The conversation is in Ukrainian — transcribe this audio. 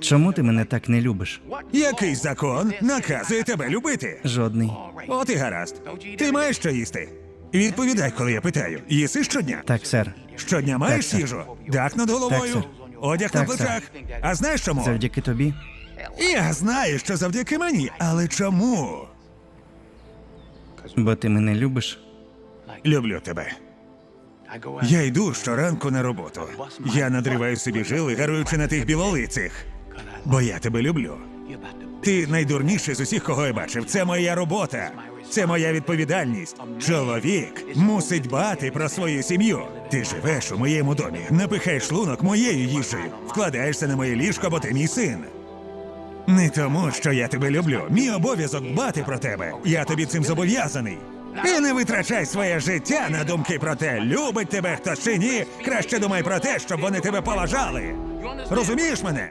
Чому ти мене так не любиш? Який закон наказує тебе любити? Жодний. От і гаразд. Ти маєш що їсти? Відповідай, коли я питаю. Їси щодня? Так, сер. Щодня маєш Так, сер. їжу? Дах над головою? Так, Одяг на Так, сер. плечах? А знаєш чому? Завдяки тобі. Я знаю, що завдяки мені, але чому? Бо ти мене любиш. Люблю тебе. Я йду щоранку на роботу. Я надриваю собі жили, гаруючи на тих білолицих. Бо я тебе люблю. Ти найдурніший з усіх, кого я бачив. Це моя робота. Це моя відповідальність. Чоловік мусить дбати про свою сім'ю. Ти живеш у моєму домі, напихаєш шлунок моєю їжею, вкладаєшся на моє ліжко, бо ти мій син. Не тому, що я тебе люблю. Мій обов'язок дбати про тебе. Я тобі цим зобов'язаний. І не витрачай своє життя на думки про те, любить тебе хтось чи ні. Краще думай про те, щоб вони тебе поважали. Розумієш мене?